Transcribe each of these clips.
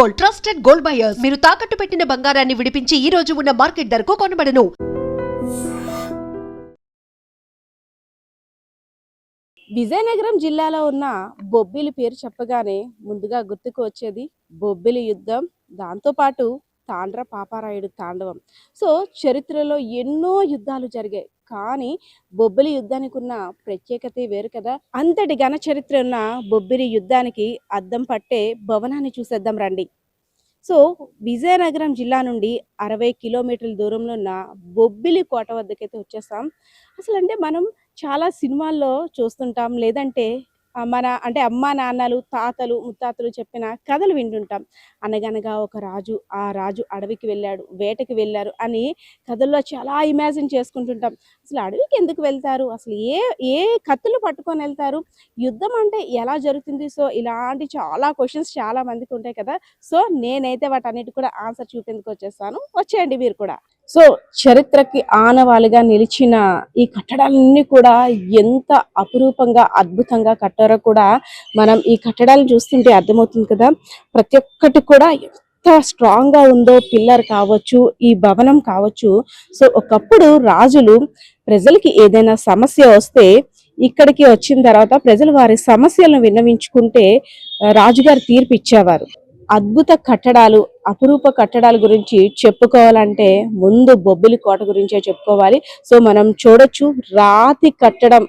Gold trusted gold buyers. మీరు తాకట్టు పెట్టిన బంగారాన్ని విడిపించి ఈ రోజు ఉన్న మార్కెట్ ధరకు కొనబడను. విజయనగరం జిల్లాలో ఉన్న బొబ్బిలి పేరు చెప్పగానే ముందుగా గుర్తుకు వచ్చేది బొబ్బిలి యుద్ధం. దాంతోపాటు తాండ్ర పాపారాయుడు తాండవం. సో చరిత్రలో ఎన్నో యుద్ధాలు జరిగాయి. కానీ బొబ్బిలి యుద్ధానికి ఉన్న ప్రత్యేకత వేరు కదా. అంతటి ఘన చరిత్ర ఉన్న బొబ్బిలి యుద్ధానికి అద్దం పట్టే భవనాన్ని చూసేద్దాం రండి. సో విజయనగరం జిల్లా నుండి అరవై కిలోమీటర్ల దూరంలో ఉన్న బొబ్బిలి కోట వద్దకైతే వచ్చేస్తాం. అసలు అంటే మనం చాలా సినిమాల్లో చూస్తుంటాం. లేదంటే మన అంటే అమ్మా నాన్నలు తాతలు ముత్తాతలు చెప్పిన కథలు వింటుంటాం. అనగనగా ఒక రాజు ఆ రాజు అడవికి వెళ్ళాడు వేటకి వెళ్ళారు అని కథల్లో చాలా ఇమాజిన్ చేసుకుంటుంటాం. అసలు అడవికి ఎందుకు వెళ్తారు? అసలు ఏ ఏ కత్తులు పట్టుకొని వెళ్తారు? యుద్ధం అంటే ఎలా జరుగుతుంది? సో ఇలాంటి చాలా క్వశ్చన్స్ చాలా మందికి ఉంటాయి కదా. సో నేనైతే వాటన్నిటి కూడా ఆన్సర్ చూపేందుకు వచ్చేస్తాను. వచ్చేయండి మీరు కూడా. సో చరిత్రకి ఆనవాలుగా నిలిచిన ఈ కట్టడాలన్నీ కూడా ఎంత అపురూపంగా అద్భుతంగా కట్టారో కూడా మనం ఈ కట్టడాలను చూస్తుంటే అర్థమవుతుంది కదా. ప్రతి ఒక్కటి కూడా ఎంత స్ట్రాంగ్గా ఉందో పిల్లర్ కావచ్చు ఈ భవనం కావచ్చు. సో ఒకప్పుడు రాజులు ప్రజలకి ఏదైనా సమస్య వస్తే ఇక్కడికి వచ్చిన తర్వాత ప్రజలు వారి సమస్యలను విన్నవించుకుంటే రాజుగారు తీర్పు ఇచ్చేవారు అద్భుత కట్టడాలు అపురూప కట్టడాల గురించి చెప్పుకోవాలంటే ముందు బొబ్బిలి కోట గురించే చెప్పుకోవాలి. సో మనం చూడొచ్చు రాతి కట్టడం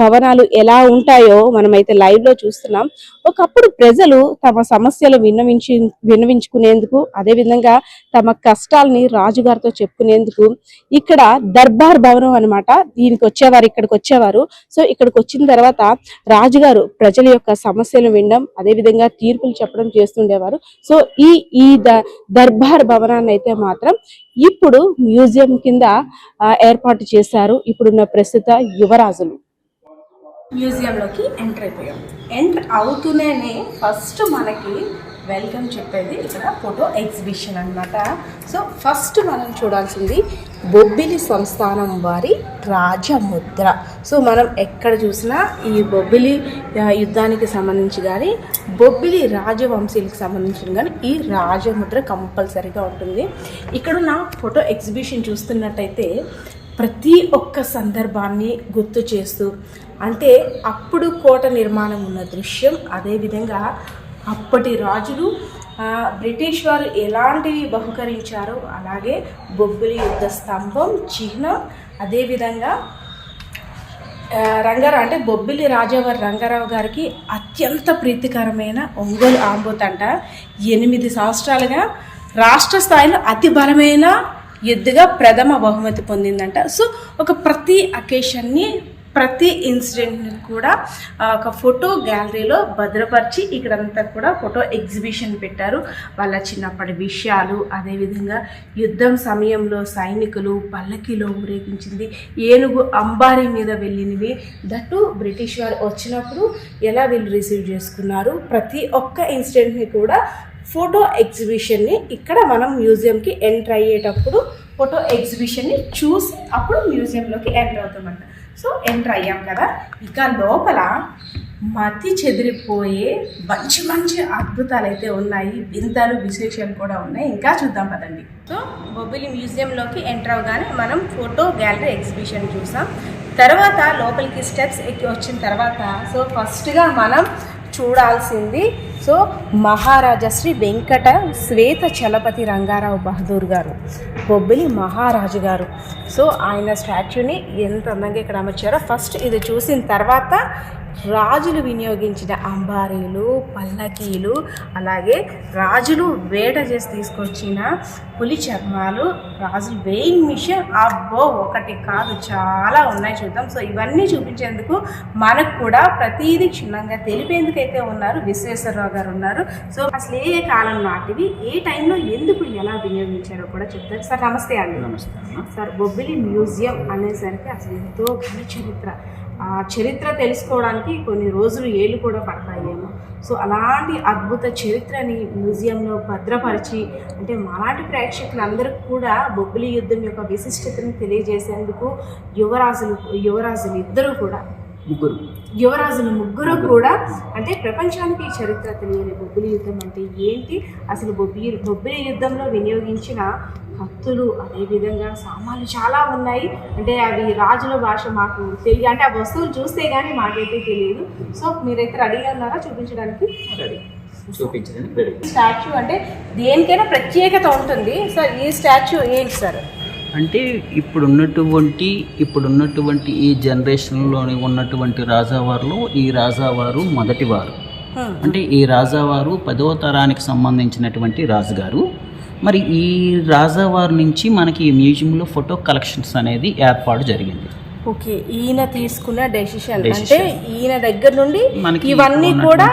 భవనాలు ఎలా ఉంటాయో మనమైతే లైవ్లో చూస్తున్నాం. ఒకప్పుడు ప్రజలు తమ సమస్యలు విన్నవించి విన్నవించుకునేందుకు అదే విధంగా తమ కష్టాలని రాజుగారితో చెప్పుకునేందుకు ఇక్కడ దర్బార్ భవనం అన్నమాట. దీనికి వచ్చేవారు ఇక్కడికి వచ్చేవారు. సో ఇక్కడికి వచ్చిన తర్వాత రాజుగారు ప్రజల యొక్క సమస్యలు వినడం అదే విధంగా తీర్పులు చెప్పడం చేస్తుండేవారు. సో ఈ ఈ ద దర్బార్ భవనాన్ని అయితే మాత్రం ఇప్పుడు మ్యూజియం కింద ఏర్పాటు చేశారు ఇప్పుడున్న ప్రస్తుత యువరాజులు. మ్యూజియంలోకి ఎంటర్ అయిపోయాం. ఎంటర్ అవుతూనే ఫస్ట్ మనకి వెల్కమ్ చెప్పేది ఇక్కడ ఫోటో ఎగ్జిబిషన్ అన్నమాట. సో ఫస్ట్ మనం చూడాల్సింది బొబ్బిలి సంస్థానం వారి రాజముద్ర. సో మనం ఎక్కడ చూసినా ఈ బొబ్బిలి యుద్ధానికి సంబంధించి కానీ బొబ్బిలి రాజవంశీలకు సంబంధించిన కానీ ఈ రాజముద్ర కంపల్సరీగా ఉంటుంది. ఇక్కడున్న ఫోటో ఎగ్జిబిషన్ చూస్తున్నట్టయితే ప్రతి ఒక్క సందర్భాన్ని గుర్తు చేస్తూ అంటే అప్పుడు కోట నిర్మాణం ఉన్న దృశ్యం అదేవిధంగా అప్పటి రాజులు బ్రిటిష్ వారు ఎలాంటివి బహుకరించారో అలాగే బొబ్బిలి యుద్ధ స్తంభం చిహ్నం అదేవిధంగా రంగారావు అంటే బొబ్బిలి రాజావారి రంగారావు గారికి అత్యంత ప్రీతికరమైన ఒంగోలు ఆంబోతంట. ఎనిమిది సంవత్సరాలుగా రాష్ట్ర స్థాయిలో అతి బలమైన ఎద్దుగా ప్రథమ బహుమతి పొందిందంట. సో ఒక ప్రతి అకేషన్ని ప్రతి ఇన్సిడెంట్ని కూడా ఒక ఫోటో గ్యాలరీలో భద్రపరిచి ఇక్కడంతా కూడా ఫోటో ఎగ్జిబిషన్ పెట్టారు. వాళ్ళ చిన్నప్పటి విషయాలు అదేవిధంగా యుద్ధం సమయంలో సైనికులు పల్లకిలో ఊరేగించింది. ఏనుగు అంబారీ మీద వెళ్ళినవి. దట్టు బ్రిటిష్ వారు వచ్చినప్పుడు ఎలా వీళ్ళు రిసీవ్ చేసుకున్నారు? ప్రతి ఒక్క ఇన్సిడెంట్ని కూడా ఫోటో ఎగ్జిబిషన్ని ఇక్కడ మనం మ్యూజియంకి ఎంటర్ అయ్యేటప్పుడు ఫోటో ఎగ్జిబిషన్ని చూసి అప్పుడు మ్యూజియంలోకి ఎంటర్ అవుతామంట. సో ఎంటర్ అయ్యాం కదా. ఇక లోపల మతి చెదిరిపోయే మంచి మంచి అద్భుతాలు అయితే ఉన్నాయి. వింతలు విశేషాలు కూడా ఉన్నాయి. ఇంకా చూద్దాం పదండి. సో బొబ్బిలి మ్యూజియంలోకి ఎంటర్ అవగానే మనం ఫోటో గ్యాలరీ ఎగ్జిబిషన్ చూసాం. తర్వాత లోపలికి స్టెప్స్ ఎక్కి వచ్చిన తర్వాత సో ఫస్ట్గా మనం చూడాల్సింది సో మహారాజా శ్రీ వెంకట శ్వేత చలపతి రంగారావు బహదూర్ గారు బొబ్బిలి మహారాజు గారు. సో ఆయన స్టాచ్యూని ఎంత అందంగా ఇక్కడ అమర్చారో ఫస్ట్ ఇది చూసిన తర్వాత రాజులు వినియోగించిన అంబారీలు పల్లకీలు అలాగే రాజులు వేట చేసి తీసుకొచ్చిన పులి చర్మాలు రాజులు వెయింగ్ మిషన్ అబ్బో ఒకటి కాదు చాలా ఉన్నాయి చూద్దాం. సో ఇవన్నీ చూపించేందుకు మనకు కూడా ప్రతీది క్షుణ్ణంగా తెలిపేందుకైతే ఉన్నారు విశ్వేశ్వరరావు గారు ఉన్నారు. సో అసలు ఏ కాలం నాటివి ఏ టైంలో ఎందుకు ఎలా వినియోగించారో కూడా చెప్తారు. సార్ నమస్తే అండి. నమస్తే. సార్ బొబ్బిలి మ్యూజియం అనేసరికి అసలు ఎంతో ఘన చరిత్ర. ఆ చరిత్ర తెలుసుకోవడానికి కొన్ని రోజులు ఏళ్ళు కూడా పడతాయేమో. సో అలాంటి అద్భుత చరిత్రని మ్యూజియంలో భద్రపరిచి అంటే మాలాంటి ప్రేక్షకులందరికీ కూడా బొబ్బిలి యుద్ధం యొక్క విశిష్టతను తెలియజేసేందుకు యువరాజులు యువరాజులు ఇద్దరు కూడా ముగ్గురు. యువరాజులు ముగ్గురు కూడా అంటే ప్రపంచానికి చరిత్ర తెలియని బొబ్బిలి యుద్ధం అంటే ఏంటి? అసలు బొబ్బిలి బొబ్బిలి యుద్ధంలో వినియోగించిన కత్తులు అదేవిధంగా సామాన్లు చాలా ఉన్నాయి. అంటే అవి రాజుల భాష మాకు తెలియ అంటే ఆ వస్తువులు చూస్తే కానీ మాకైతే తెలియదు. సో మీరైతే రెడీగా ఉన్నారా చూపించడానికి? రెడీ చూపించడానికి రెడీ స్టాచ్యూ అంటే దేనికైనా ప్రత్యేకత ఉంటుంది. సో ఈ స్టాచ్యూ ఏంటి సార్ అంటే ఇప్పుడు ఉన్నటువంటి ఇప్పుడు ఉన్నటువంటి ఈ జనరేషన్లోని ఉన్నటువంటి రాజావారిలో ఈ రాజావారు మొదటివారు. అంటే ఈ రాజావారు పదవ తరానికి సంబంధించినటువంటి రాజుగారు. మరి ఈ రాజావారి నుంచి మనకి ఈ మ్యూజియంలో ఫోటో కలెక్షన్స్ అనేది ఏర్పాటు జరిగింది. ఓకే ఈయన తీసుకున్న డెసిషన్ Decision. అంటే ఈయన దగ్గర నుండి మనకి ఇవన్నీ కూడా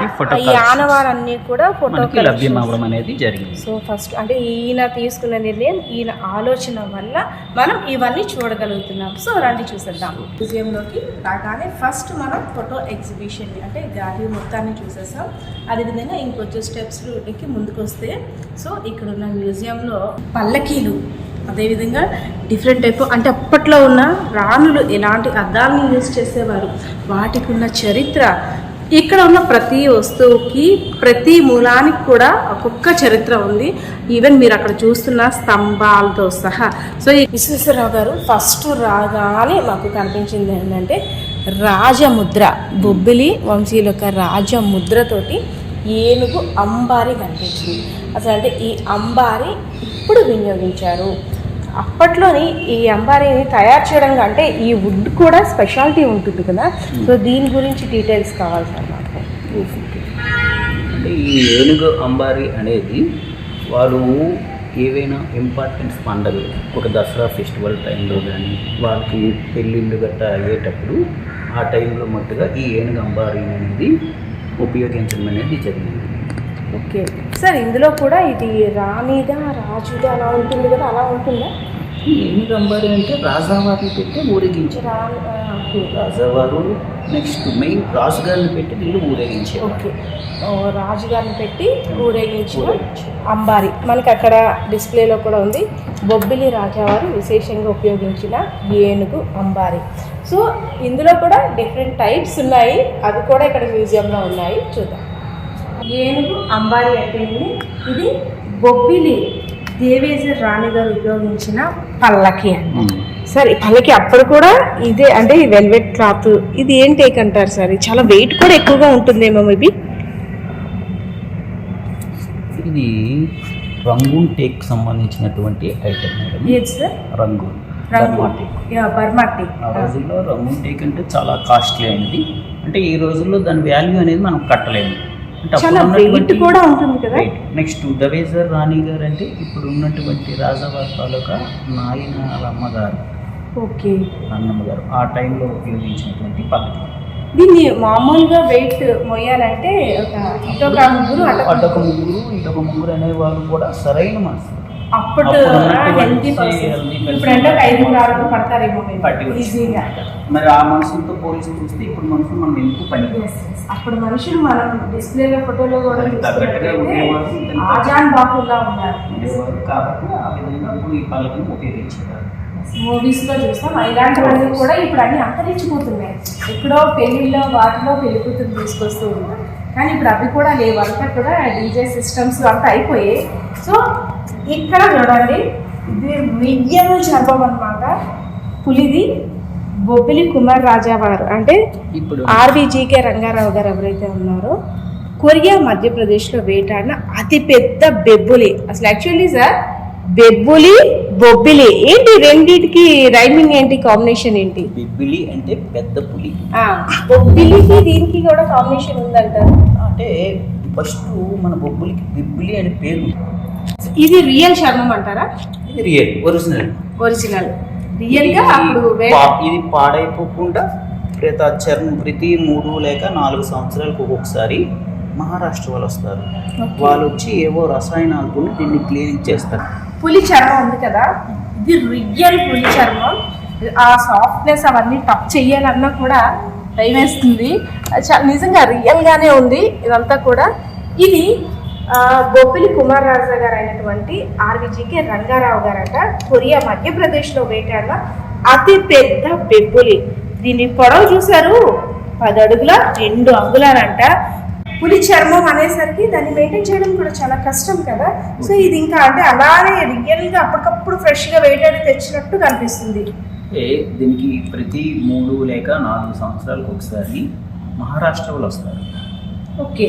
ఈ. ఆనవారన్నీ కూడా ఫోటో మనకి లభ్యం అవ్వడం అనేది జరిగింది. సో ఫస్ట్ అంటే ఈయన తీసుకున్న నిర్ణయం ఈయన ఆలోచన వల్ల మనం ఇవన్నీ చూడగలుగుతున్నాం. సో రండి చూసేద్దాం. మ్యూజియంలోకి రాగానే ఫస్ట్ మనం ఫోటో ఎగ్జిబిషన్ అంటే గ్యాలరీ మొత్తాన్ని చూసేసాం. అదేవిధంగా ఇంకొంచెం స్టెప్స్ ఎక్కి ముందుకు వస్తే సో ఇక్కడ ఉన్న మ్యూజియంలో పల్లకీలు అదేవిధంగా డిఫరెంట్ టైప్ అంటే అప్పట్లో ఉన్న రాణులు ఎలాంటి అద్దాలను యూజ్ చేసేవారు? వాటికి ఉన్న చరిత్ర. ఇక్కడ ఉన్న ప్రతి వస్తువుకి ప్రతి మూలానికి కూడా ఒక్కొక్క చరిత్ర ఉంది. ఈవెన్ మీరు అక్కడ చూస్తున్న స్తంభాలతో సహా. సో ఈ విశ్వేశ్వరరావు గారు ఫస్ట్ రాగానే మాకు కనిపించింది ఏంటంటే రాజముద్ర బొబ్బిలి వంశీయుల యొక్క రాజముద్రతోటి ఏనుగు అంబారి కనిపించింది. అసలు అంటే ఈ అంబారి ఇప్పుడు వినియోగించారు. అప్పట్లోని ఈ అంబారీని తయారు చేయడం అంటే ఈ వుడ్ కూడా స్పెషాలిటీ ఉంటుంది కదా. సో దీని గురించి డీటెయిల్స్ కావాలి సార్ అంటే ఈ ఏనుగు అంబారి అనేది వాళ్ళు ఏవైనా ఇంపార్టెన్స్ పండగలు ఒక దసరా ఫెస్టివల్ టైంలో కానీ వాళ్ళకి పెళ్ళిళ్ళు గట్టా అయ్యేటప్పుడు ఆ టైంలో మట్టుగా ఈ ఏనుగు అంబారి అనేది ఉపయోగించడం అనేది జరిగింది. ఓకే. సార్ ఇందులో కూడా ఇది రాణిదా రాజుదా అలా ఉంటుంది కదా అలా ఉంటుందా? ఏనుగు అంబారి అంటే రాజావారిని పెట్టి ఊరేగించారు. ఓకే. రాజావారు నెక్స్ట్ మెయిన్ రాజుగారిని పెట్టి వీళ్ళు ఊరేగించారు. ఓకే. రాజుగారిని పెట్టి ఊరేగించిన అంబారి. మనకి అక్కడ డిస్ప్లేలో కూడా ఉంది. బొబ్బిలి రాజావారు విశేషంగా ఉపయోగించిన ఏనుగు అంబారి. సో ఇందులో కూడా డిఫరెంట్ టైప్స్ ఉన్నాయి. అవి కూడా ఇక్కడ మ్యూజియంలో ఉన్నాయి. చూద్దాం. ఏనుగు అంబారి అంటే? ఇది బొబ్బిలి దేవేజర్ రాణి గారు ఉపయోగించిన పల్లకి అంట. సార్ ఈ పల్లకి అప్పుడు కూడా ఇదే అంటే ఈ వెల్వెట్ క్లాత్ ఇది ఏం టేక్ అంటారు సార్? ఇది చాలా వెయిట్ కూడా ఎక్కువగా ఉంటుందేమో మేబీ? ఇది రంగూన్ టేక్ సంబంధించినటువంటి ఐటమ్ మేడం. రంగూన్ రంగు. ఆ రోజుల్లో రంగూన్ టేక్ అంటే చాలా కాస్ట్లీ అయినది అంటే ఈ రోజుల్లో దాని వాల్యూ అనేది మనం కట్టలేము. చాలా వెయిట్ కూడా ఉంటుంది కదా? నెక్స్ట్ దవేజర్ రాణి గారు అంటే ఇప్పుడు ఉన్నటువంటి రాజావారి తాలూకా నాయనాల అమ్మగారు ఓకే. అన్నమ్మ గారు ఆ టైంలో ఉపయోగించినటువంటి పద్ధతి. దీన్ని మామూలుగా వెయిట్ మొయ్యాలంటే ఒక ముగ్గురు అటు అటొక ముగ్గురు ఇటొక ముగ్గురు అనేవారు కూడా సరైన మనసు. అప్పుడు హెల్తీ పర్సన్. ఇప్పుడు అంటే ఆరుగురు పడతారేమో. ఈజీగా మరి ఆ మనుషులతో పోలిసి చూస్తే ఇప్పుడు మనుషులు మనం ఎందుకు పని అప్పుడు మనుషులు మనం డిస్ప్లేలో ఫోటోలో కూడా ఆజాన్ ఉన్నారు. కాబట్టి ఆ విధంగా ఇప్పుడు ఈ పలకను ఉపయోగించారు. మూవీస్లో చూస్తాం. ఇలాంటివన్నీ కూడా ఇప్పుడు అన్ని అంతరించిపోతున్నాయి. ఎక్కడో పెళ్ళిళ్ళలో వాటిలో పెళ్ళి కూతురు తీసుకొస్తూ ఉంటాం. కానీ ఇప్పుడు అవి కూడా లేవు. అంతా కూడా డీజే సిస్టమ్స్ అంతా అయిపోయాయి. సో ఇక్కడ చూడండి. ఇది మియ్యం చర్మం అనమాట పులిది. బొబ్బిలి కుమార్ రాజా వారు అంటే ఇప్పుడు. ఆర్వీజీకే రంగారావు గారు ఎవరైతే ఉన్నారో కొరియా మధ్యప్రదేశ్లో వేటాడిన అతిపెద్ద బెబ్బులి. అసలు యాక్చువల్లీ సార్ బెబ్బులి బొబ్బిలి. ఏంటి రెండింటికి రైమింగ్ ఏంటి కాంబినేషన్ ఏంటి? బిబ్బిలి అంటే పెద్ద పులి. బొబ్బిలికి దీనికి కూడా కాంబినేషన్ ఉందంటారు. అంటే ఫస్ట్ మన బొబ్బులకి బిబ్బిలి అనే పేరు. ఇది రియల్ చర్మం అంటారా? ఇది రియల్ ఒరిజినల్ ఒరిజినల్ రియల్గా అప్పుడు వే- పా- ఇది పాడైపోకుండా ప్రతి చర్మం ప్రతి మూడు లేక నాలుగు సంవత్సరాలకు ఒక్కొక్కసారి మహారాష్ట్ర వాళ్ళు వస్తారు. వాళ్ళు వచ్చి ఏవో రసాయనాలతో దీన్ని క్లీనింగ్ చేస్తారు. పులి చర్మం ఉంది కదా? ఇది రియల్ పులి చర్మం. ఆ సాఫ్ట్నెస్ అవన్నీ టచ్ చెయ్యాలన్నా కూడా భయం వేస్తుంది నిజంగా రియల్గానే ఉంది. ఇదంతా కూడా. ఇది బొబ్బిలి కుమార్ రాజా గారు అయినటువంటి ఆర్విజీకే రంగారావు గారట. కొరియా మధ్యప్రదేశ్లో వేటాడిన అతి పెద్ద బెబ్బులి దీని పొడవు చూశారు? పది అడుగుల రెండు అంగుళాలంట. పులి చర్మం అనేసరికి దాన్ని మెయింటైన్ చేయడం కూడా చాలా కష్టం కదా. సో ఇది ఇంకా అంటే అలానే రియల్గా అప్పటికప్పుడు ఫ్రెష్గా వేటాడి తెచ్చినట్టు కనిపిస్తుంది. దీనికి ప్రతి మూడు లేక నాలుగు సంవత్సరాలకు ఒకసారి మహారాష్ట్ర వాళ్ళు వస్తారు. ఓకే.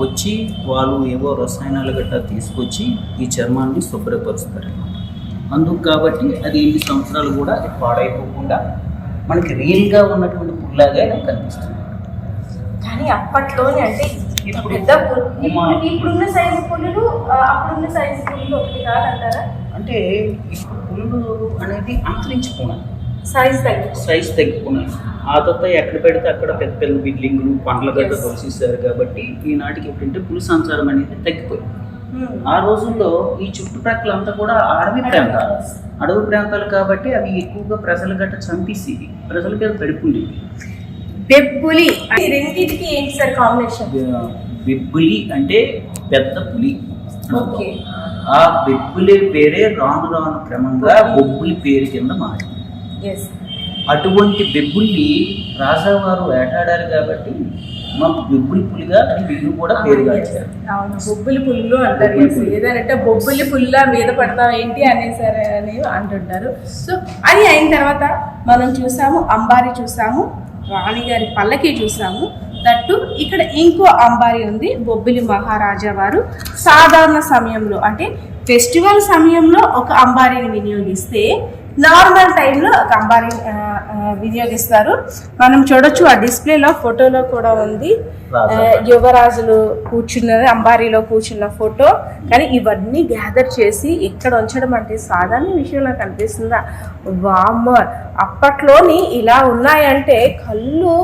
వచ్చి వాళ్ళు ఏవో రసాయనాలు గట్టా తీసుకొచ్చి ఈ చర్మాన్ని శుభ్రపరుస్తారు అందుకు కాబట్టి అది ఎన్ని సంవత్సరాలు కూడా అది పాడైపోకుండా మనకి రియల్గా ఉన్నటువంటి పుల్లాగా కనిపిస్తుంది. కానీ అప్పట్లోనే అంటే ఇప్పుడు ఇప్పుడున్న సైజు పులులు ఆ, అప్పుడున్న సైజు పులులు ఒకటి కాదంటారా? అంటే ఇప్పుడు పులులు అనేది అంతరించిపోయినాయి సైజ్ తగ్గి సైజ్ తగ్గిపోయినాయి ఆ తర్వాత ఎక్కడ పెడితే అక్కడ పెద్ద పెద్ద బిల్డింగ్లు పండ్ల గడ్డ. తోసేసారు కాబట్టి ఈనాటికి ఏంటంటే పులి సంచారం అనేది తగ్గిపోయింది. ఆ రోజుల్లో ఈ చుట్టుప్రక్కల అంతా కూడా అడవి ప్రాంతాలు. అడవి ప్రాంతాలు కాబట్టి అవి ఎక్కువగా ప్రజలు గట్ట చంపేసేవి. ప్రజల మీద పడిపోయింది బెబ్బులి రెండింటికి ఏంటి సార్ కాంబినేషన్ బెబ్బులి అంటే పెద్ద పులి. ఓకే. ఆ బెబ్బులి పేరే రాను రాను క్రమంగా బొబ్బులి పేరు కింద మారింది. అటువంటి బెబ్బుల్ని రాజావారు వేటాడారు కాబట్టి మాకు బెబ్బులి పులిగా అని వీళ్ళు కూడా పేరు అవును బొబ్బులి పుల్లు అంటారు. ఏదంటే బొబ్బులి పుల్ల మీద పడతాం ఏంటి అనేసారు అని అంటుంటారు. సో అది అయిన తర్వాత మనం చూసాము అంబారి చూసాము రాణిగారి పల్లకి చూసాము. దట్టు ఇక్కడ ఇంకో అంబారి ఉంది బొబ్బిలి మహారాజా వారు. సాధారణ సమయంలో అంటే ఫెస్టివల్ సమయంలో ఒక అంబారీని వినియోగిస్తే నార్మల్ టైంలో అంబారీ వినియోగిస్తారు మనం చూడొచ్చు ఆ డిస్ప్లేలో ఫోటోలో కూడా ఉంది. యువరాజులు కూర్చున్నది అంబారీలో కూర్చున్న ఫోటో కానీ ఇవన్నీ గ్యాదర్ చేసి ఇక్కడ ఉంచడం అంటే సాధారణ విషయం నాకు అనిపిస్తుందా వామ్మ అప్పట్లోని ఇలా ఉన్నాయంటే కళ్ళు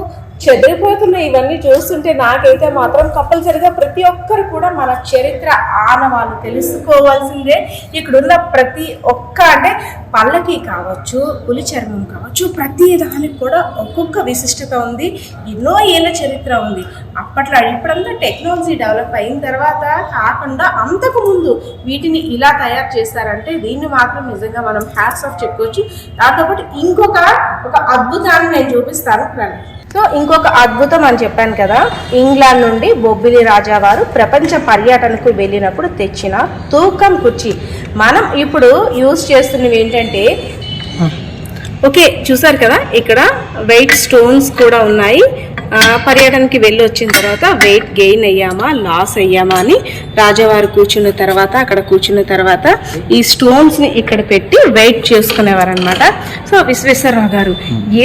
చెదిరిపోతున్నాయి ఇవన్నీ చూస్తుంటే నాకైతే మాత్రం కంపల్సరిగా ప్రతి ఒక్కరు కూడా మన చరిత్ర ఆనవాళ్ళు తెలుసుకోవాల్సిందే. ఇక్కడున్న ప్రతి ఒక్క అంటే పల్లకి కావచ్చు పులి చర్మం కావచ్చు ప్రతి దానికి కూడా ఒక్కొక్క విశిష్టత ఉంది. ఎన్నో ఏళ్ళ చరిత్ర ఉంది. అప్పట్లో ఇప్పుడంతా టెక్నాలజీ డెవలప్ అయిన తర్వాత కాకుండా అంతకు ముందు వీటిని ఇలా తయారు చేస్తారంటే దీన్ని మాత్రం నిజంగా మనం హ్యాట్స్ ఆఫ్ చెప్పుకోవచ్చు. దాంతోపాటు ఇంకొక ఒక అద్భుతాన్ని నేను చూపిస్తాను. రండి. సో ఇంకొక అద్భుతం అని చెప్పాను కదా ఇంగ్లాండ్ నుండి బొబ్బిలి రాజావారు ప్రపంచ పర్యటనకు వెళ్ళినప్పుడు తెచ్చిన తూకం కుర్చీ. మనం ఇప్పుడు యూజ్ చేస్తున్నవి ఏంటంటే ఓకే చూసారు కదా? ఇక్కడ వెయిట్ స్టోన్స్ కూడా ఉన్నాయి. పర్యటనకి వెళ్ళి వచ్చిన తర్వాత వెయిట్ గెయిన్ అయ్యామా లాస్ అయ్యామా అని రాజావారు కూర్చున్న తర్వాత అక్కడ కూర్చున్న తర్వాత ఈ స్టోన్స్ని ఇక్కడ పెట్టి వెయిట్ చేసుకునేవారు అనమాట సో విశ్వేశ్వరరావు గారు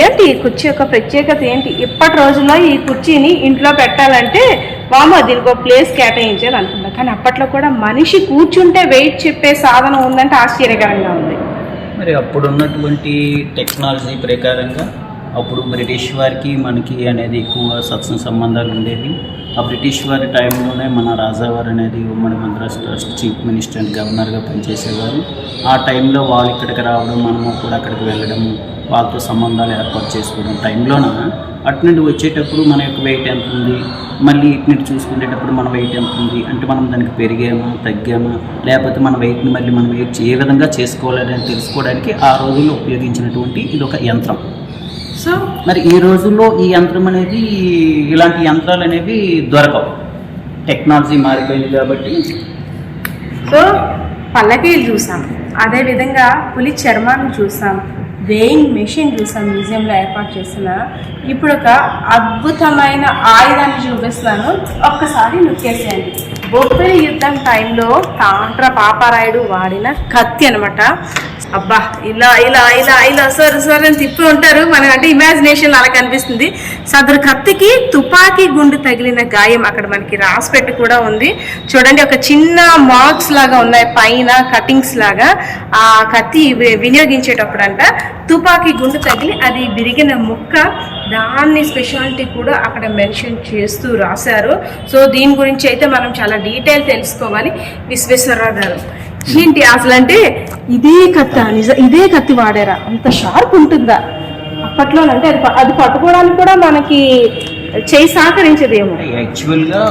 ఏంటి ఈ కుర్చీ యొక్క ప్రత్యేకత ఏంటి? ఇప్పటి రోజుల్లో ఈ కుర్చీని ఇంట్లో పెట్టాలంటే వామో దీనికి ఒక ప్లేస్ కేటాయించాలి అనుకుంటా. కానీ అప్పట్లో కూడా మనిషి కూర్చుంటే వెయిట్ చెప్పే సాధనం ఉందంటే ఆశ్చర్యకరంగా ఉంది. మరి అప్పుడున్నటువంటి టెక్నాలజీ ప్రకారంగా అప్పుడు బ్రిటిష్ వారికి మనకి అనేది ఎక్కువ సత్సంగ సంబంధాలు ఉండేవి. ఆ బ్రిటిష్ వారి టైంలోనే మన రాజావారు అనేది ఉమ్మడి Madras trust chief minister and గవర్నర్గా పనిచేసేవారు. ఆ టైంలో వాళ్ళు ఇక్కడికి రావడం మనము కూడా అక్కడికి వెళ్ళడము వాళ్ళతో సంబంధాలు ఏర్పాటు చేసుకోవడం టైంలోన? అటు నుండి వచ్చేటప్పుడు మన యొక్క వెయిట్ ఎంత ఉంది? మళ్ళీ ఇటు నుండి చూసుకునేటప్పుడు మన వెయిట్ ఎంత ఉంది? అంటే మనం దానికి పెరిగామా తగ్గామా? లేకపోతే మన వెయిట్ని మళ్ళీ మనం వెయిట్ ఏ విధంగా చేసుకోవాలని తెలుసుకోవడానికి ఆ రోజుల్లో ఉపయోగించినటువంటి ఇది ఒక యంత్రం. సో మరి ఈ రోజుల్లో ఈ యంత్రం అనేది ఇలాంటి యంత్రాలు అనేవి దొరకవు. టెక్నాలజీ మారిపోయింది కాబట్టి. సో పల్లకీలు చూసాం. అదేవిధంగా పులి చర్మాన్ని చూసాం. వేయింగ్ మెషిన్ చూసాం మ్యూజియంలో ఏర్పాటు చేసిన. ఇప్పుడు ఒక అద్భుతమైన ఆయుధాన్ని చూపిస్తున్నాను. ఒక్కసారి నొక్కేసేయండి బొబ్బిలి యుద్ధం టైంలో తాండ్ర పాపారాయుడు వాడిన కత్తి అనమాట అబ్బా ఇలా ఇలా ఇలా ఇలా సార్ సార్ అని తిప్పి ఉంటారు. మనం అంటే ఇమాజినేషన్ అలా కనిపిస్తుంది. సదరు కత్తికి తుపాకీ గుండు తగిలిన గాయం అక్కడ మనకి రాసి పెట్టి కూడా ఉంది. చూడండి ఒక చిన్న మార్క్స్ లాగా ఉన్నాయి పైన కటింగ్స్ లాగా. ఆ కత్తి వినియోగించేటప్పుడు వినియోగించేటప్పుడంట తుపాకీ గుండు తగిలి అది విరిగిన ముక్క దాన్ని స్పెషాలిటీ కూడా అక్కడ మెన్షన్ చేస్తూ రాశారు. సో దీని గురించి అయితే మనం చాలా డీటెయిల్ తెలుసుకోవాలి. విశ్వేశ్వరరావు గారు. ఏంటి అసలు అంటే ఇదే కత్తి నిజ ఇదే కత్తి వాడారా? అంత షార్ప్ ఉంటుందా? అప్పట్లో అంటే అది ప- అది పట్టుకోవడానికి కూడా మనకి చేయి సహకరించదేమో. యాక్చువల్గా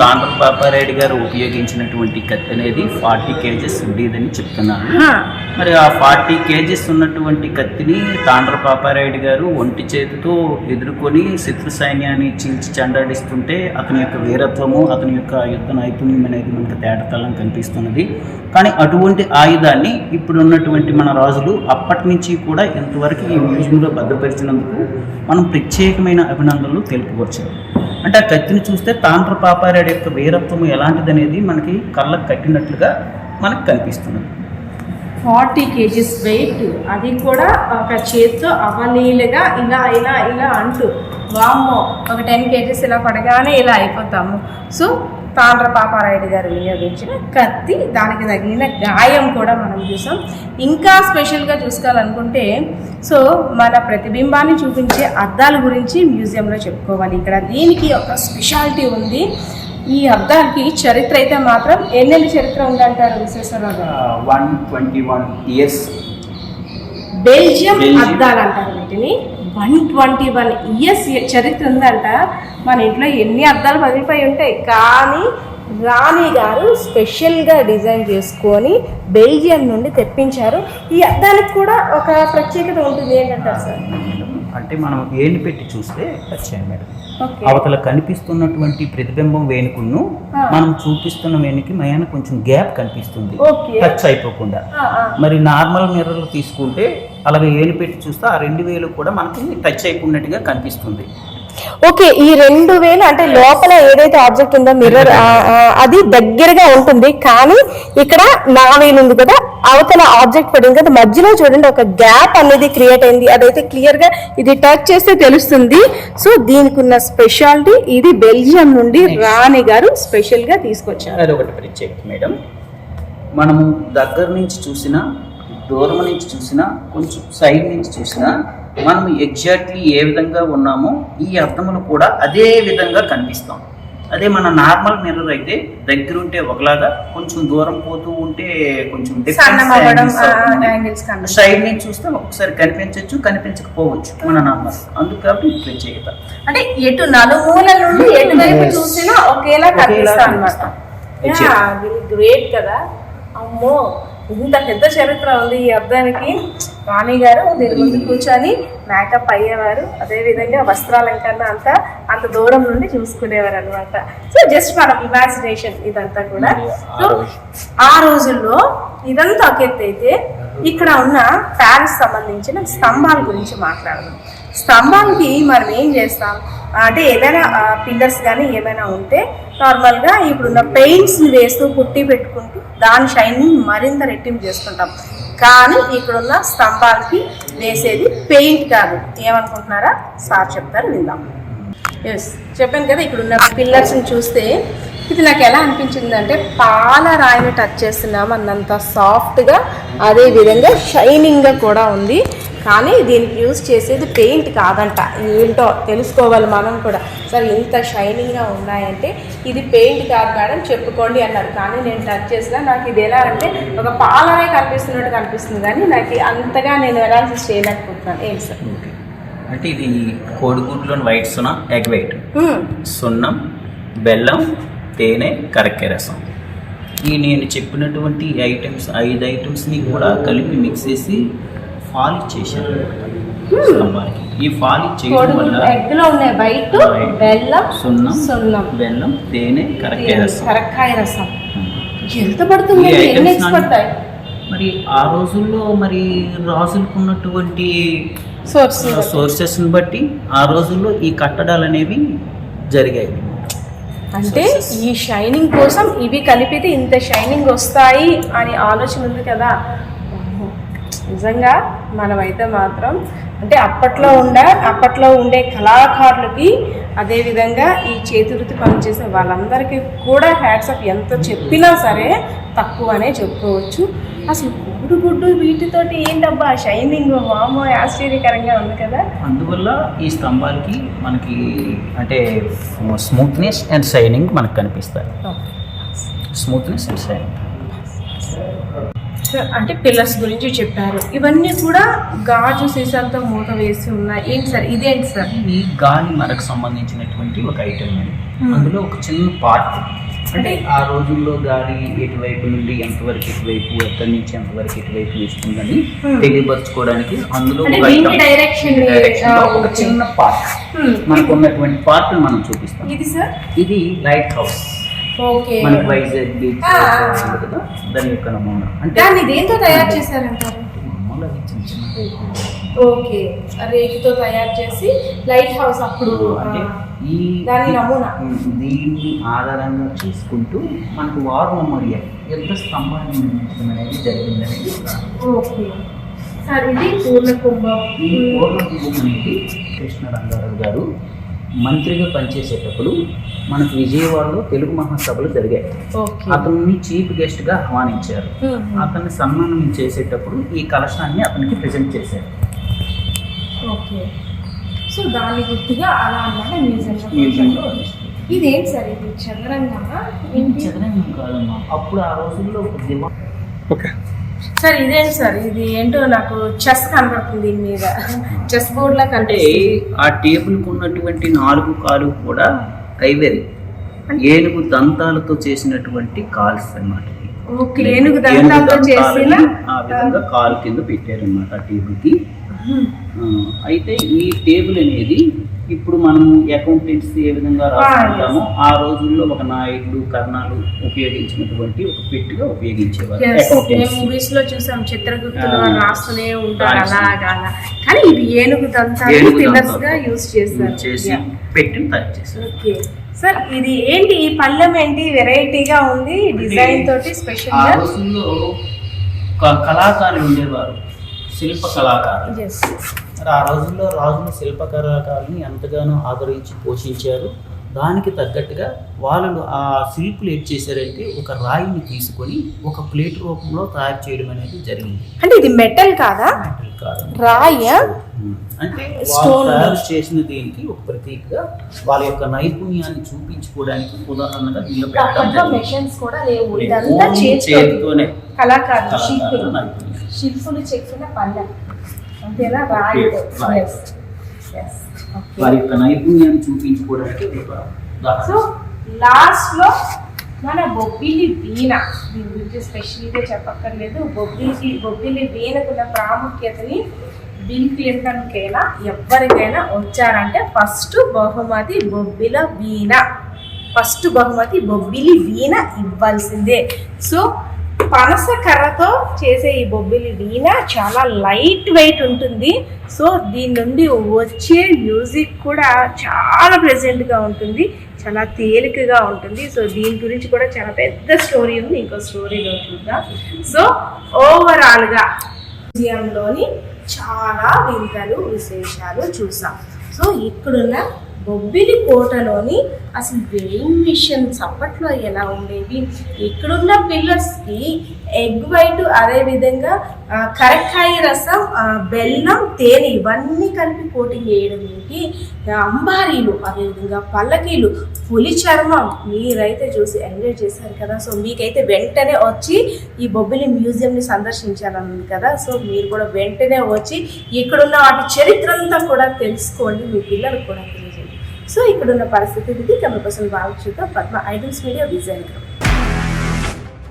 తాండ్ర పాపారెడ్డి గారు ఉపయోగించినటువంటి కత్తి అనేది ఫార్టీ కేజెస్ ఉండేదని చెప్తున్నాను మరి ఆ ఫార్టీ కేజీస్ ఉన్నటువంటి కత్తిని తాండ్ర పాపారాయుడు గారు ఒంటి చేతితో ఎదుర్కొని శత్రు సైన్యాన్ని చీల్చి చెండాడిస్తుంటే అతని యొక్క వీరత్వము అతని యొక్క యుద్ధ నైపుణ్యం అనేది మనకు తేటతలం కనిపిస్తున్నది. కానీ అటువంటి ఆయుధాన్ని ఇప్పుడు ఉన్నటువంటి మన రాజులు అప్పటి నుంచి కూడా ఇంతవరకు ఈ మ్యూజియంలో భద్రపరిచినందుకు మనం ప్రత్యేకమైన అభినందనలు తెలుపుకొచ్చాము అంటే ఆ కత్తిని చూస్తే తాండ్ర పాపారాయుడు యొక్క వీరత్వం ఎలాంటిదనేది మనకి కళ్ళకు కట్టినట్లుగా మనకు కనిపిస్తున్నది ఫార్టీ కేజీస్ వెయిట్ అది కూడా ఒక చేత్తో అవలీలుగా ఇలా ఇలా ఇలా అంటూ వామ్మో ఒక టెన్ కేజీస్ ఇలా పడగానే ఇలా అయిపోతాము. సో తాండ్ర పాపారాయుడు గారు వినియోగించిన కత్తి దానికి తగిన గాయం కూడా మనం చూసాం. ఇంకా స్పెషల్గా చూసుకోవాలనుకుంటే సో మన ప్రతిబింబాన్ని చూపించే అద్దాల గురించి మ్యూజియంలో చెప్పుకోవాలి. ఇక్కడ దీనికి ఒక స్పెషాలిటీ ఉంది. ఈ అద్దాలకి చరిత్ర అయితే మాత్రం ఎన్నెల్లి చరిత్ర ఉందంటారు Visweswararao one twenty one years. Belgium Belgium. అద్దాలు అంటారు వీటిని. వన్ ట్వంటీ వన్ ఇయర్స్ చరిత్ర ఉందంట మన ఇంట్లో ఎన్ని అద్దాలు పగిలిపోయి ఉంటాయి. కానీ రాణి గారు స్పెషల్గా డిజైన్ చేసుకొని బెల్జియం నుండి తెప్పించారు. ఈ అద్దానికి కూడా ఒక ప్రత్యేకత ఉంటుంది. ఏంటంటారు సార్? అంటే మనం ఏళ్ళు పెట్టి చూస్తే వచ్చాయి మేడం. అవతల కనిపిస్తున్నటువంటి ప్రతిబింబం వేణుకును. మనం చూపిస్తున్న వేణుకి మయాన కొంచెం గ్యాప్ కనిపిస్తుంది. టచ్ అయిపోకుండా. మరి నార్మల్ మిర్రర్లు తీసుకుంటే అలాగే ఏలు పెట్టి చూస్తే ఆ రెండు వేలు కూడా మనకి టచ్ అయిపోయినట్టుగా కనిపిస్తుంది. ఓకే ఈ రెండు వేలు అంటే లోపల ఏదైతే ఆబ్జెక్ట్ ఉందో మిర్రర్ అది దగ్గరగా ఉంటుంది. కానీ ఇక్కడ నా వేలు ఉంది కదా అవతల ఆబ్జెక్ట్ పడింది కదా మధ్యలో చూడండి ఒక గ్యాప్ అనేది క్రియేట్ అయింది. అదైతే క్లియర్గా ఇది టచ్ చేస్తే తెలుస్తుంది. సో దీనికి ఉన్న స్పెషాలిటీ ఇది బెల్జియం నుండి రాణి గారు స్పెషల్గా తీసుకొచ్చారు. అది ఒకటి ప్రత్యేకత మేడం మనము దగ్గర నుంచి చూసినా దూరం నుంచి చూసినా కొంచెం సైడ్ నుంచి చూసినా మనం ఎగ్జాక్ట్లీ ఏ విధంగా ఉన్నామో ఈ అర్థములు కూడా అదే విధంగా కనిపిస్తాం. అదే మన నార్మల్ మిర్రర్ అయితే దగ్గర ఉంటే ఒకలాగా కొంచెం దూరం పోతూ ఉంటే కొంచెం కనిపిస్తాయి. సైడ్ నుంచి చూస్తే ఒకసారి కనిపించవచ్చు కనిపించకపోవచ్చు మన నార్మల్ అందుకు కాబట్టి అంటే ఎటు నలుమూల నుండి ఎటువైపు Yes. చూసినా ఒకేలా కనిపిస్తా అనమాట. గ్రేట్ కదా. అమ్మో. ఇంత పెద్ద చరిత్ర ఉంది ఈ అబ్బాయికి. రాణి గారు దీని ముందు కూర్చొని మేకప్ అయ్యేవారు. అదే విధంగా వస్త్రాలంకరణ అంతా అంత దూరం నుండి చూసుకునేవారు అనమాట సో జస్ట్ మన ఇమాజినేషన్ ఇదంతా కూడా. ఆ సో ఆ రోజుల్లో ఇదంతా ఒక అయితే ఇక్కడ ఉన్న ప్యారిస్ సంబంధించిన స్తంభాల గురించి మాట్లాడదాం. స్తంభాలకి మనం ఏం చేస్తాం? అంటే ఏదైనా పిల్లర్స్ కానీ ఏమైనా ఉంటే నార్మల్గా ఇప్పుడున్న పెయింట్స్ని వేస్తూ పుట్టి పెట్టుకుంటూ దాని షైనింగ్ మరింత రెట్టింపు చేసుకుంటాం. కానీ ఇక్కడున్న స్తంభాలకి వేసేది పెయింట్ కాదు. ఏమనుకుంటున్నారా? సార్ చెప్తారు విందాం. ఎస్ చెప్పాను కదా ఇక్కడున్న పిల్లర్స్ని చూస్తే ఇది నాకు ఎలా అనిపించింది అంటే పాల రాయిని టచ్ చేస్తున్నాం అన్నంత సాఫ్ట్గా అదే విధంగా షైనింగ్గా కూడా ఉంది. కానీ దీనికి యూజ్ చేసేది పెయింట్ కాదంట. ఏంటో తెలుసుకోవాలి మనం కూడా. సరే ఇంత షైనింగ్గా ఉన్నాయంటే ఇది పెయింట్ కాదు మేడం చెప్పుకోండి అన్నారు. కానీ నేను టచ్ చేసినా నాకు ఇది ఎలా అంటే ఒక పాలరాయి కనిపిస్తున్నట్టు కనిపిస్తుంది. కానీ నాకు అంతగా నేను ఎనాలిసిస్ చేయలేకపోతున్నాను. ఏంటి సార్? ఓకే. అంటే ఇది కోడిగుడ్లోని వైట్ సున్న ఎగ్ వైట్. సున్నం బెల్లం తేనె కరక్కె రసం. ఈ నేను చెప్పినటువంటి ఐటమ్స్ ఐదు ఐటమ్స్ని కూడా కలిపి మిక్స్ చేసి ఫాలిష్ చేశాను స్తంభానికి. ఈ ఫాలిష్ చేయడం వల్ల ఎగ్లో ఉన్నాయి White. బెల్లం సున్నం సున్నం. బెల్లం తేనె కరక్కె రసం. కరక్కాయ రసం. ఎంత పడుతుంది? ఎన్ని పడతాయి? మరి ఆ రోజుల్లో మరి రాజులకు ఉన్నటువంటి సోర్స్ సోర్సెస్ని బట్టి ఆ రోజుల్లో ఈ కట్టడాలు అనేవి జరిగాయి. అంటే ఈ షైనింగ్ కోసం ఇవి కలిపితే ఇంత షైనింగ్ వస్తాయి అని ఆలోచన ఉంది కదా. నిజంగా మనమైతే మాత్రం అంటే అప్పట్లో ఉండే అప్పట్లో ఉండే కళాకారులకి అదేవిధంగా ఈ చేతివృత్తి పనిచేసే వాళ్ళందరికీ కూడా హ్యాట్సప్ ఎంత చెప్పినా సరే తక్కువనే చెప్పుకోవచ్చు. అసలు గుడ్డు వీటితోటి ఏంటబ్బా షైనింగ్? వామో ఆశ్చర్యకరంగా ఉంది కదా. అందువల్ల ఈ స్తంభాలకి మనకి అంటే స్మూత్నెస్ అండ్ షైనింగ్ మనకు కనిపిస్తాయి. స్మూత్నెస్ అండ్ షైనింగ్ సార్ అంటే పిల్లర్స్ గురించి చెప్పారు. ఇవన్నీ కూడా గాజు సీసాలతో మూత వేసి ఉన్నాయి. ఏంటి సార్? ఇదేంటి సార్? ఇది గాలి మరకు సంబంధించినటువంటి ఒక ఐటమ్ అండి అందులో ఒక చిన్న పార్ట్ అంటే ఆ రోజుల్లో గాలి ఎటువైపు నుండి ఎంతవరకు ఎటువైపు ఎక్కడి నుంచి ఎంతవరకు ఎటువైపు ఇస్తుందని Hmm. తెలియపరచుకోవడానికి అందులో అంటే ఒక. చిన్న పార్ట్ Hmm. మనకు ఉన్నటువంటి పార్ట్ మనం చూపిస్తాం. ఇది సార్? ఇది లైట్ హౌస్ మనకి వైజాగ్ బీచ్. కదా? దాని యొక్క నమూనా. అంటే దాన్ని దేంతో తయారు చేశారంటారు? ఓకే రేకుతో తయారు చేసి లైట్ హౌస్ అప్పుడు అంటే ఈ దాని నమూనా. దీన్ని ఆధారంగా చేసుకుంటూ మనకు వార్ మెమోరియల్ ఎంత స్తంభాన్ని నిర్మించడం అనేది జరిగిందనేది ఓకే సార్ ఇది పూర్ణ కుంభం. ఈ పూర్వభూమి అనేది కృష్ణ రంగారావు గారు మంత్రిగా పనిచేసేటప్పుడు మనకు విజయవాడలో తెలుగు మహాసభలు జరిగాయి. ఓకే. అతన్ని చీఫ్ గెస్ట్గా ఆహ్వానించారు. అతన్ని సన్మానం చేసేటప్పుడు ఈ కలశాన్ని అతనికి ప్రజెంట్ చేశారు. ఓకే. సో దాని గుర్తుగా అలా అన్నమాట మ్యూజియంలో ఇదేంటి సార్ ఇది? చంద్రంగా ఏంటి? చదరం కాదమ్మా. అప్పుడు ఆ రోజుల్లో ఒక దివా సార్ ఇదేంటి సార్? ఇది ఏంటో నాకు చెస్ కనబడుతుంది దీని మీద. చెస్ బోర్డ్ లా అంటే ఆ టేబుల్కి ఉన్నటువంటి నాలుగు కాలు కూడా ఐవరీ ఏనుగు దంతాలతో చేసినటువంటి కాల్స్ అన్నమాట. ఏనుగు దంతాలతో చేసిన ఆ విధంగా కాలు కింద పెట్టారన్నమాట ఆ టేబుల్కి. ఆ, అయితే ఈ టేబుల్ అనేది ఇప్పుడు మనం అకౌంటెంట్స్ ఏ విధంగా రాసుకుంటామో ఆ రోజుల్లో ఒక నాయుడు కర్ణాలు ఉపయోగించినటువంటి ఒక పెట్టిగా ఉపయోగించేవారు. మూవీస్లో చూసాం చిత్రగుప్తులు. వాళ్ళు రాస్తూనే ఉంటారు. అలాగా అలా. కానీ ఇవి ఏనుగు దంతాలు దంతాలు గా యూస్ చేస్తారు చేసి. పెట్టిని తయారు చేశారు. ఓకే సార్ ఇది ఏంటి? ఈ పళ్ళెం ఏంటి? వెరైటీగా ఉంది డిజైన్ తోటి స్పెషల్ ఆ రోజుల్లో కళాకారులు ఉండేవారు శిల్ప కళాకారులు. మరి ఆ రోజుల్లో రాజులు శిల్ప కళాకారుని ఎంతగానో ఆదరించి పోషించారు. దానికి తగ్గట్టుగా వాళ్ళు ఆ శిల్పులు ఏం చేశారంటే ఒక రాయిని తీసుకొని ఒక ప్లేట్ రూపంలో తయారు చేయడం అనేది జరిగింది. అంటే ఇది మెటల్ కాదా? మెటల్ కాదు. రాయ? అంటే తయారు చేసిన దీనికి ఒక ప్రతీకగా వాళ్ళ యొక్క నైపుణ్యాన్ని చూపించుకోవడానికి ఉదాహరణగా దీనిలో పెట్టడం చేతితోనే కళాకారులు శిల్పులు. చెక్కిన పళ్ళెం అంతేనా. Okay. వారి యొక్క నైపుణ్యాన్ని చూపించుకోవడానికి. సో లాస్ట్లో మన బొబ్బిలి వీణ. దీని గురించి స్పెషల్గా చెప్పక్కర్లేదు. బొబ్బిలి బొబ్బిలి వీణకున్న ప్రాముఖ్యతని బిల్ క్లింటన్కైనా ఎవరికైనా వచ్చారంటే ఫస్ట్ బహుమతి బొబ్బిల వీణ. ఫస్ట్ బహుమతి బొబ్బిలి వీణ ఇవ్వాల్సిందే. సో పనస కర్రతో చేసే ఈ బొబ్బిలి వీణ చాలా లైట్ వెయిట్ ఉంటుంది. సో దీని నుండి వచ్చే మ్యూజిక్ కూడా చాలా ప్రెజెంట్గా ఉంటుంది. చాలా తేలికగా ఉంటుంది. సో దీని గురించి కూడా చాలా పెద్ద స్టోరీ ఉంది. ఇంకో స్టోరీలో చూద్దాం. సో ఓవరాల్గా మ్యూజియంలోని చాలా వింతలు విశేషాలు చూసాం. సో ఇక్కడున్న బొబ్బిలి కోటలోని అసలు వెయింగ్ మిషన్స్ అప్పట్లో ఎలా ఉండేవి ఇక్కడున్న పిల్లర్స్కి ఎగ్ వైట్ అదేవిధంగా కరక్కాయ రసం బెల్లం తేనె ఇవన్నీ కలిపి కోటింగ్ వేయడం ఏంటి? అంబారీలు అదేవిధంగా పల్లకీలు పులి చర్మం మీరైతే చూసి ఎంజాయ్ చేశారు కదా? సో మీకైతే వెంటనే వచ్చి ఈ బొబ్బిలి మ్యూజియంని సందర్శించాలన్నది కదా? సో మీరు కూడా వెంటనే వచ్చి ఇక్కడున్న వాటి చరిత్ర అంతా కూడా తెలుసుకోండి మీ పిల్లలు కూడా సో ఇక్కడున్న పరిస్థితి ఇది. కెమెరా పర్సన్ బాలకృష్ణతో పద్మ ఐడల్స్ మీడియా విజయనగరం.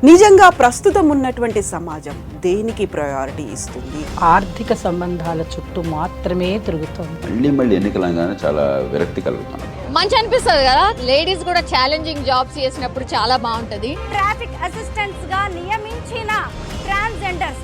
నిజంగా ప్రస్తుతం ఉన్నటువంటి సమాజం దేనికి ప్రయారిటీ ఇస్తుంది? ఆర్థిక సంబంధాల చుట్టూ మాత్రమే తిరుగుతోంది. మళ్ళీ మళ్ళీ ఎన్నికలంగానే చాలా విరక్తి కలుగుతాను మంచి అనిపిస్తుంది కదా? లేడీస్ కూడా ఛాలెంజింగ్ జాబ్స్ చేసినప్పుడు చాలా బాగుంటది. ట్రాఫిక్ అసిస్టెంట్స్గా నియమించిన ట్రాన్స్జెండర్స్